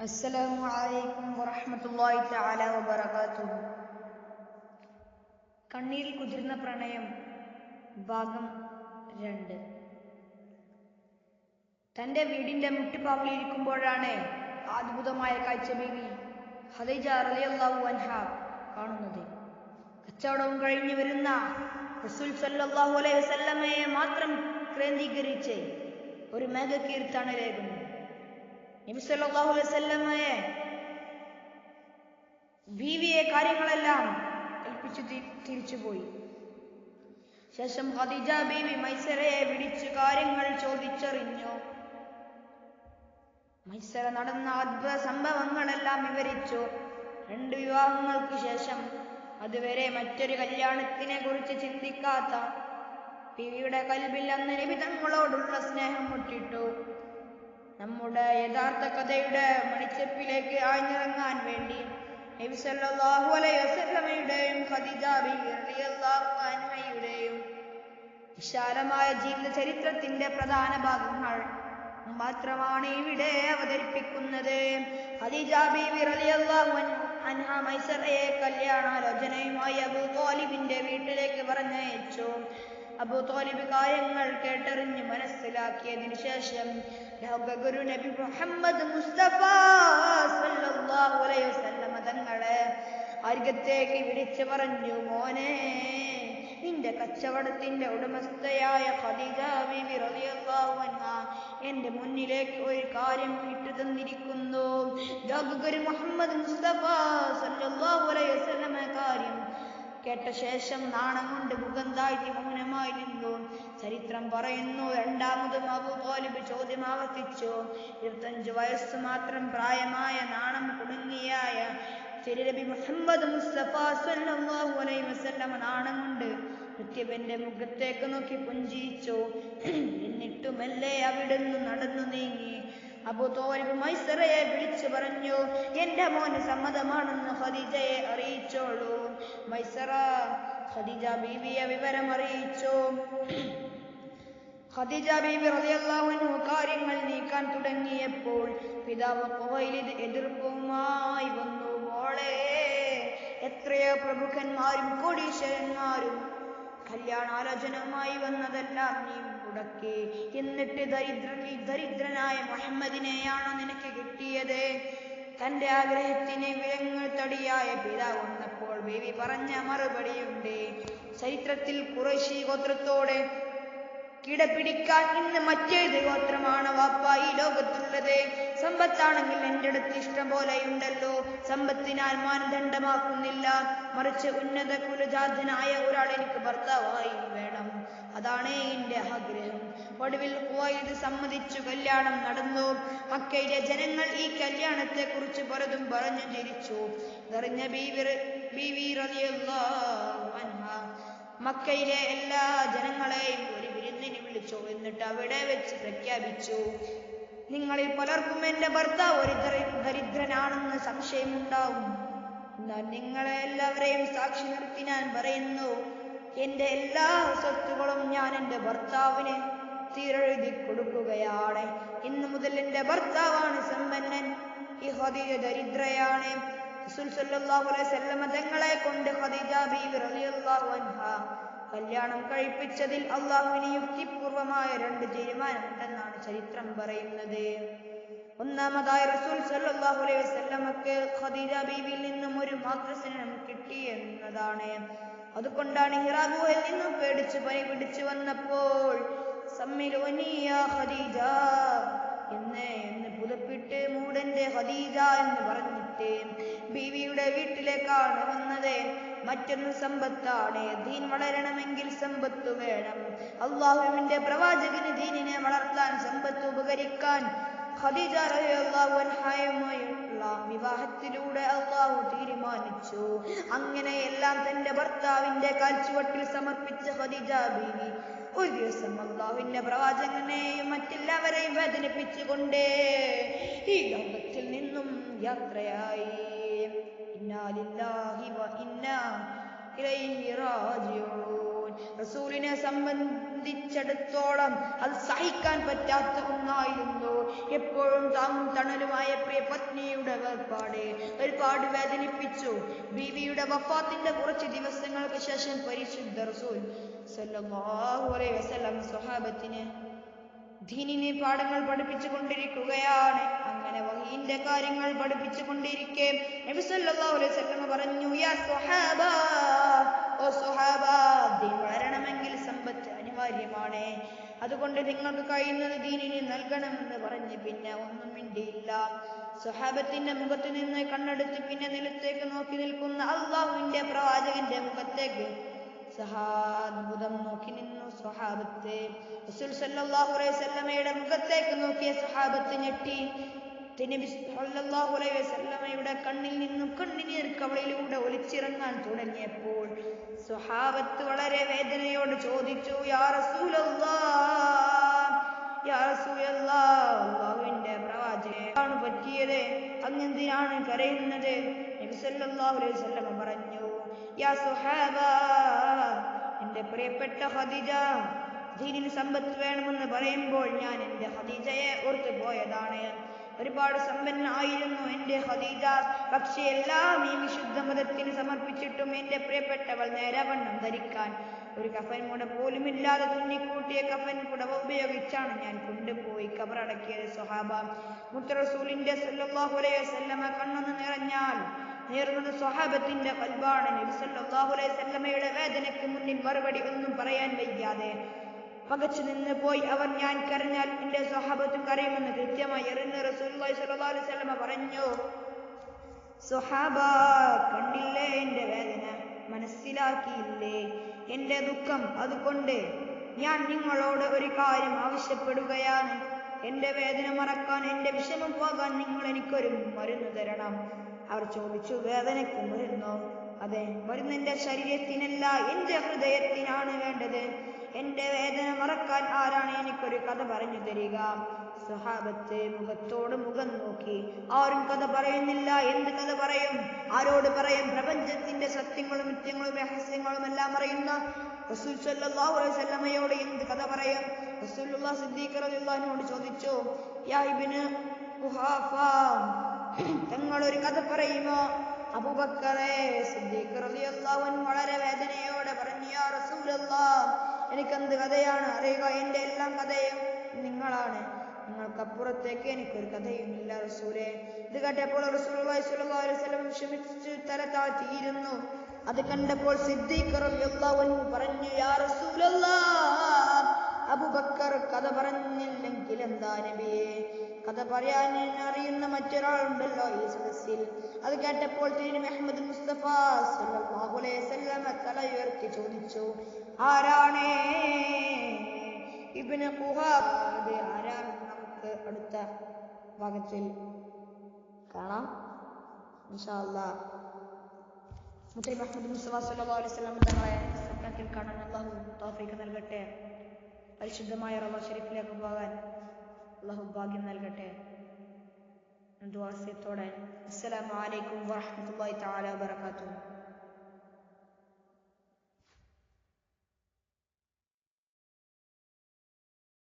السلام عليكم ورحمة الله تعالى وبركاته കണ്ണീരിൽ കുതിർന്ന പ്രണയം ഭാഗം രണ്ട് തന്റെ വീടിന്റെ മുട്ടിപ്പാവിലിരിക്കുമ്പോഴാണ് അത്ഭുതമായ കാഴ്ച ബീവി ഹദൈജ റളിയല്ലാഹു അൻഹ കാണുന്നത് കച്ചവടവും കഴിഞ്ഞു വരുന്ന റസൂൽ സല്ലല്ലാഹു അലൈഹി വസല്ലമയെ മാത്രം കേന്ദ്രീകരിച്ച് ഒരു മേഘക്കീർത്തണലേകുന്നു നബി സല്ലല്ലാഹു അലൈഹി വസല്ലമയെ ബീവിയെ കാര്യങ്ങളെല്ലാം ഏൽപ്പിച്ചു തിരിച്ചു തിരിച്ചുപോയി ശേഷം ഖദീജ ബീവി മൈസരയെ വിളിച്ച് കാര്യങ്ങൾ ചോദിച്ചറിഞ്ഞു. മൈസര നടന്ന അത്ഭുത സംഭവങ്ങളെല്ലാം വിവരിച്ചു. രണ്ട് വിവാഹങ്ങൾക്ക് ശേഷം അതുവരെ മറ്റൊരു കല്യാണത്തിനെ കുറിച്ച് ചിന്തിക്കാത്ത ബീവിയുടെ കൽബിൽ അന്ന് നബി തങ്ങളോടുള്ള സ്നേഹം മുട്ടിട്ടു. നമ്മുടെ യഥാർത്ഥ കഥയുടെ മണിച്ചെപ്പിലേക്ക് ആഞ്ഞിറങ്ങാൻ വേണ്ടി നബി സല്ലല്ലാഹു അലൈഹി വസല്ലമയുടെയും ഖദീജ റളിയല്ലാഹു അൻഹയുടെയും വിശാലമായ ജീവിത ചരിത്രത്തിന്റെ പ്രധാന ഭാഗങ്ങൾ മാത്രമാണ് ഇവിടെ അവതരിപ്പിക്കുന്നത്. ഖദീജ റളിയല്ലാഹു അൻഹ മൈസറയെ കല്യാണാലോചനയുമായി അബൂ ത്വാലിബിന്റെ വീട്ടിലേക്ക് പറഞ്ഞയച്ചു. അബൂ ത്വാലിബ് കാര്യങ്ങൾ കേട്ടറിഞ്ഞ് മനസ്സിലാക്കിയതിനു ശേഷം ലോകഗുരു നബി മുഹമ്മദ് മുസ്തഫ സല്ലല്ലാഹു അലൈഹി വസല്ലമ തങ്ങളെ അരികത്തേക്ക് വിളിച്ചു പറഞ്ഞു മോനെ നിന്റെ കച്ചവടത്തിന്റെ ഉടമസ്ഥയായ ഖദീജ ബീവി റളിയല്ലാഹു അൻഹ എന്റെ മുന്നിലേക്ക് ഒരു കാര്യം ഇട്ടു തന്നിരിക്കുന്നു. ലോകഗുരു മുഹമ്മദ് മുസ്തഫ സല്ലല്ലാഹു അലൈഹി വസല്ലമ കാര്യം കേട്ട ശേഷം നാണം കൊണ്ട് മുഖം താഴ്ത്തി മൗനമായി നിന്നു ചരിത്രം പറയുന്നു രണ്ടാമതും അബൂ ത്വാലിബ് ചോദ്യം ആവർത്തിച്ചു. ഇരുപത്തഞ്ചു വയസ്സ് മാത്രം പ്രായമായ നാണം കുടുങ്ങിയായ തിരുനബി മുഹമ്മദ് മുസ്തഫ സല്ലല്ലാഹു അലൈഹി നാണം കൊണ്ട് നിത്യവന്റെ മുഖത്തേക്ക് നോക്കി പുഞ്ചിരിച്ചു എന്നിട്ടുമല്ലേ അവിടുന്ന് നടന്നു നീങ്ങി? അബു തോലിബ് മൈസറയെ വിളിച്ചു പറഞ്ഞു എന്റെ മോന് സമ്മതമാണെന്ന് ഖദീജയെ അറിയിച്ചോളൂ. മൈസറ ഖദീജ ബീവിയെ വിവരം അറിയിച്ചു ഖദീജ ബീബി റളിയല്ലാഹു കാര്യങ്ങൾ നീക്കാൻ തുടങ്ങിയപ്പോൾ പിതാവ് ഖുവൈലിദ് എതിർപ്പുമായി വന്നു. മോളെ എത്രയോ പ്രമുഖന്മാരും കോടീശ്വരന്മാരും കല്യാണാലോചനവുമായി വന്നതെല്ലാം നീ മുടക്കി. എന്നിട്ട് ദരിദ്ര നീ ദരിദ്രനായ മുഹമ്മദിനെയാണോ നിനക്ക് കിട്ടിയത്? തന്റെ ആഗ്രഹത്തിന് വിലങ്ങൾ തടിയായ പിതാവ് ബേബി പറഞ്ഞ മറുപടിയുണ്ട്. ചരിത്രത്തിൽ കുറേശി ഗോത്രത്തോടെ കിടപിടിക്കാൻ ഇന്ന് മറ്റേത് ഗോത്രമാണ് വാപ്പ ഈ ലോകത്തുള്ളത്. സമ്പത്താണെങ്കിൽ എന്റെ അടുത്ത് ഇഷ്ടം പോലെ ഉണ്ടല്ലോ സമ്പത്തിനാൽ മാനദണ്ഡമാക്കുന്നില്ല. മറിച്ച് ഉന്നത കുലജാതനായ ഒരാൾ എനിക്ക് ഭർത്താവായി വേണം. അതാണ് എന്റെ ആഗ്രഹം. ഒടുവിൽ ഇത് സമ്മതിച്ചു കല്യാണം നടന്നു. മക്കയിലെ ജനങ്ങൾ ഈ കല്യാണത്തെ കുറിച്ച് പലതും പറഞ്ഞു ചിരിച്ചു നിറഞ്ഞ മക്കയിലെ എല്ലാ ജനങ്ങളെയും ഒരു വിരുന്നിന് വിളിച്ചു. എന്നിട്ട് അവിടെ വെച്ച് പ്രഖ്യാപിച്ചു. നിങ്ങളിൽ പലർക്കും എന്റെ ഭർത്താവ് ഒരു ദരി- ദരിദ്രനാണെന്ന് സംശയമുണ്ടാവും. എന്നാൽ നിങ്ങളെ എല്ലാവരെയും സാക്ഷി നിർത്തി ഞാൻ പറയുന്നു. എന്റെ എല്ലാ സ്വത്തുകളും ഞാൻ എന്റെ ഭർത്താവിന് തീരെഴുതി കൊടുക്കുകയാണ്. ഇന്നു മുതൽ എന്റെ ഭർത്താവാണ് സമ്പന്നൻ. ഈ ഹദീജ ദരിദ്രയാണ്. തങ്ങളെ കൊണ്ട് ഹദീജ ബീവി റളിയല്ലാഹു അൻഹ കല്യാണം കഴിപ്പിച്ചതിൽ അള്ളാഹുവിന് യുക്തിപൂർവമായ രണ്ട് തീരുമാനമുണ്ടെന്നാണ് ചരിത്രം പറയുന്നത്. ഒന്നാമതായി റസൂൽ സല്ലല്ലാഹു അലൈഹി വസല്ലമക്ക് ഖദീജ ബീവിയിൽ നിന്നും ഒരു മാതൃസ്നേഹം കിട്ടി എന്നതാണ് അതുകൊണ്ടാണ് ഹിറാ ഗുഹയിൽ നിന്നും പേടിച്ചു പനി പിടിച്ചു വന്നപ്പോൾ സമ്മിലോനിയ ഖദീജ. എന്ന് എന്ന് പുതപ്പിട്ട് മൂടന്റെ ഖദീജ എന്ന് പറഞ്ഞിട്ട് ബീവിയുടെ വീട്ടിലേക്കാണ് വന്നത്. മറ്റൊന്ന് സമ്പത്താണ്. ദീൻ വളരണമെങ്കിൽ സമ്പത്ത് വേണം. അള്ളാഹുവിന്റെ പ്രവാചകന് ദീനിനെ വളർത്താൻ സമ്പത്ത് ഉപകരിക്കാൻ ഖദീജ റളിയല്ലാഹു അൻഹയുമായുള്ള വിവാഹത്തിലൂടെ അള്ളാഹു തീരുമാനിച്ചു. അങ്ങനെ എല്ലാം തന്റെ ഭർത്താവിന്റെ കാൽച്ചുവട്ടിൽ സമർപ്പിച്ച ഖദീജ ബീവി ഒരു ദിവസം അള്ളാഹുവിന്റെ പ്രവാചകനെയും മറ്റെല്ലാവരെയും വേദനിപ്പിച്ചുകൊണ്ടേ ഈ ലോകത്തിൽ നിന്നും യാത്രയായി. ഇന്നാലില്ലാഹി വ ഇന്നാ ഇലൈഹി റാജിഊൻ. സംബന്ധിച്ചിടത്തോളം അത് സഹിക്കാൻ പറ്റാത്ത ഒന്നായിരുന്നു. എപ്പോഴും താങ്ങും തണലുമായ പ്രിയ പത്നിയുടെ വേർപാട് ഒരുപാട് വേദനിപ്പിച്ചു. ബീവിയുടെ വഫാത്തിന്റെ കുറച്ച് ദിവസങ്ങൾക്ക് ശേഷം പരിശുദ്ധ റസൂൽ സല്ലല്ലാഹു അലൈഹി വസല്ലം സ്വഹാബത്തിന് ദീനിനെ പാഠങ്ങൾ പഠിപ്പിച്ചു കൊണ്ടിരിക്കുകയാണ്. അങ്ങനെ വഹീന്റെ കാര്യങ്ങൾ പഠിപ്പിച്ചു കൊണ്ടിരിക്കെ നബി സല്ലല്ലാഹു അലൈഹി പറഞ്ഞു യാ സ്വഹാബ ഓ സ്വഹാബ ദീൻ അനിവാര്യമാണ് അതുകൊണ്ട് നിങ്ങൾക്ക് കഴിയുന്നത് ദീനിന് നൽകണമെന്ന് പറഞ്ഞ് പിന്നെ ഒന്നും മിണ്ടിയില്ല. സ്വഹാബത്തിന്റെ മുഖത്ത് നിന്ന് കണ്ണെടുത്ത് പിന്നെ നിലത്തേക്ക് നോക്കി നിൽക്കുന്ന അള്ളാഹുവിന്റെ പ്രവാചകന്റെ മുഖത്തേക്ക് സഹാദ്ഭുതം നോക്കി നിന്നു സ്വഹാബത്ത്. റസൂൽ സല്ലല്ലാഹു അലൈഹി വസല്ലമയുടെ മുഖത്തേക്ക് നോക്കിയ സ്വഹാബത്ത് ഞെട്ടി. നബി സല്ലല്ലാഹു അലൈഹി വസല്ലമയുടെ കണ്ണിൽ നിന്നും കണ്ണിനീർ കവളിലൂടെ ഒലിച്ചിറങ്ങാൻ തുടങ്ങിയപ്പോൾ സ്വഹാബത്ത് വളരെ വേദനയോട് ചോദിച്ചു യാ റസൂലല്ലാഹ് യാ റസൂലല്ലാഹ് അല്ലാഹുവിന്റെ പ്രവാചകനാണ് പറ്റിയത്? അങ്ങെന്തിനാണ് കരയുന്നത്? നബി സല്ലല്ലാഹു അലൈഹി വസല്ലമ പറഞ്ഞു യാ സുഹാബ എന്റെ പ്രിയപ്പെട്ട ഹദിജ ദീനിന് സമ്പത്ത് വേണമെന്ന് പറയുമ്പോൾ ഞാൻ എന്റെ ഹദീജയെ ഓർത്തു പോയതാണ് ഒരുപാട് സമ്പന്നായിരുന്നു എന്റെ ഖദീജ. പക്ഷേ എല്ലാം ഈ വിശുദ്ധ മതത്തിന് സമർപ്പിച്ചിട്ടും എന്റെ പ്രിയപ്പെട്ടവൾ നേരവണ്ണം ധരിക്കാൻ ഒരു കഫൻ കൂട പോലും ഇല്ലാതെ തുന്നിക്കൂട്ടിയ കഫൻ കുടവ ഉപയോഗിച്ചാണ് ഞാൻ കൊണ്ടുപോയി കബറടക്കിയത് സ്വഹാബ. മുത്തറസൂലിന്റെ സല്ലല്ലാഹു അലൈഹി വസല്ലമ കണ്ണൊന്ന് നിറഞ്ഞാൽ നേർന്നത് സ്വഹാബത്തിന്റെ കൽബാണ്. നബി സല്ലല്ലാഹു അലൈഹി വസല്ലമയുടെ വേദനയ്ക്ക് മുന്നിൽ മറുപടി ഒന്നും പറയാൻ വയ്യാതെ പകച്ചു നിന്ന് പോയി. അവർ ഞാൻ കരഞ്ഞാൽ എന്റെ സ്വഹാബത്തും കരയുമെന്ന് കൃത്യമായി എറിഞ്ഞ് റസൂലുള്ളാഹി സ്വല്ലല്ലാഹു അലൈഹി പറഞ്ഞു. സ്വഹാബ കണ്ടില്ലേ എന്റെ വേദന? മനസ്സിലാക്കിയില്ലേ? എന്റെ ദുഃഖം അതുകൊണ്ട് ഞാൻ നിങ്ങളോട് ഒരു കാര്യം ആവശ്യപ്പെടുകയാണ്. എന്റെ വേദന മറക്കാൻ എന്റെ വിഷമം പോകാൻ നിങ്ങൾ എനിക്കൊരു മരുന്ന് തരണം. അവർ ചോദിച്ചു വേദനയ്ക്ക് മരുന്നോ? അതെ മരുന്ന് എന്റെ ശരീരത്തിനല്ല എന്റെ ഹൃദയത്തിനാണ് വേണ്ടത്. എന്റെ വേദന മറക്കാൻ ആരാണ് എനിക്കൊരു കഥ പറഞ്ഞു തരിക? സഹാബത്ത് മുഖത്തോട് മുഖം നോക്കി. ആരും കഥ പറയുന്നില്ല. എന്ത് കഥ പറയും? ആരോട് പറയും? പ്രപഞ്ചത്തിന്റെ സത്യങ്ങളും നിത്യങ്ങളും രഹസ്യങ്ങളും എല്ലാം അറിയുന്ന റസൂൽ സല്ലല്ലാഹു അലൈഹി വസല്ലമയോട് എന്ത് കഥ പറയും? റസൂലുള്ള സിദ്ദീഖ് റളിയല്ലാഹുവിനോട് ചോദിച്ചു യാ ഇബ്നു ഒരു കഥ പറയുമോ? അബൂബക്കറെ സിദ്ദീഖ് റളിയല്ലാഹു അൻഹു വളരെ വേദനയോടെ പറഞ്ഞു യാ റസൂലല്ലാഹ് എനിക്കെന്ത് കഥയാണ്? അറിയുക എന്റെ എല്ലാം കഥയും നിങ്ങളാണ്. നിങ്ങൾക്കപ്പുറത്തേക്ക് എനിക്കൊരു കഥയുമില്ല റസൂലേ. ഇത് കേട്ടപ്പോൾ റസൂലുള്ളാഹി ക്ഷമിച്ചു വസല്ലം തല താഴ്ത്തിയിരുന്നു അത് കണ്ടപ്പോൾ സിദ്ദീഖ് പറഞ്ഞു യാ റസൂലല്ലാഹ് അബൂബക്കർ കഥ പറഞ്ഞില്ലെങ്കിൽ എന്താ നബിയെ? കഥ പറയാൻ അറിയുന്ന മറ്റൊരാളുണ്ടല്ലോ ഈ സദസ്സിൽ. അത് കേട്ടപ്പോൾ തിരു മുഹമ്മദ് മുസ്തഫ സല്ലല്ലാഹു അലൈഹി വസല്ലമ തല ഉയർത്തി ചോദിച്ചു ആരാണ്? ഇബിന് കുഹാബ് അത് ആരാണ്? നമുക്ക് അടുത്ത ഭാഗത്തിൽ കാണാം. ഇൻഷാ അല്ലാഹ് മുത്തലി മുഹമ്മദ് മുസ്തഫ സല്ലല്ലാഹു അലൈഹി വസല്ലം തങ്ങളെ സ്വപ്നത്തിൽ കാണാൻ അള്ളാഹു തൗഫീഖ് നൽകട്ടെ. പരിശുദ്ധമായ റമ ഷരീഫിലേക്ക് പോകാൻ അള്ളാഹു ഭാഗ്യം നൽകട്ടെ. ദ്വാസ്യത്തോടെ അസ്സലാമു അലൈക്കും വറഹ്മത്തുള്ളാഹി തആല വബറകാതുഹു.